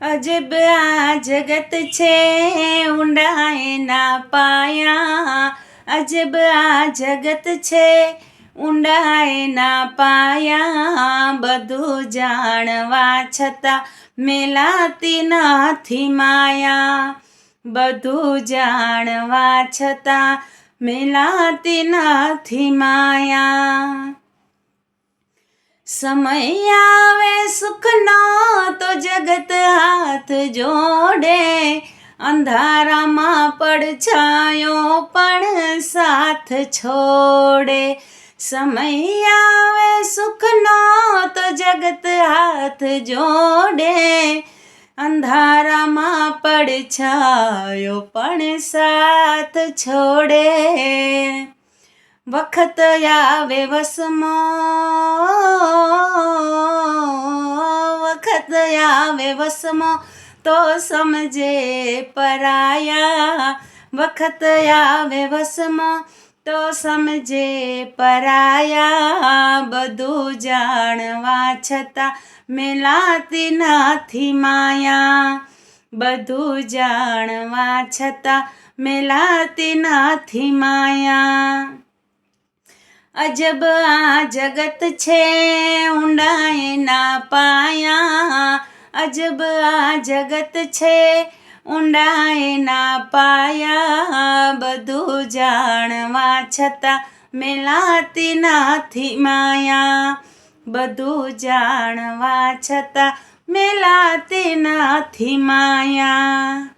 અજબ આ જગત છે ઊંડા એના પાયા. અજબ આ જગત છે ઊંડા એના પાયા. બધું જાણવા છતાં મેલાતી નથી માયા. બધું જાણવા છતાં મેલાતી નથી માયા. સમય આવે, સુખનો તો જગત હાથ જોડે. અંધારામાં પડછાયો પણ સાથ છોડે. સમય આવે, સુખનો તો જગત હાથ જોડે. અંધારામાં પડછાયો પણ સાથ છોડે. વખત આવે વસમો, વખત આવે વસમો તો સમજે પરાયા. વખત આવે વસમો તો સમજે પરાયા. બધું જાણવા છતાં મેલાતી નથી માયા. બધું જાણવા છતાં મેલાતી નથી માયા. અજબ આ જગત છે ઊંડા એના પાયા. અજબ આ જગત છે ઊંડા એના પાયા. બધું જાણવા છતાં મેલાતી નથી માયા. બધું જાણવા છતાં મેલાતી નથી માયા.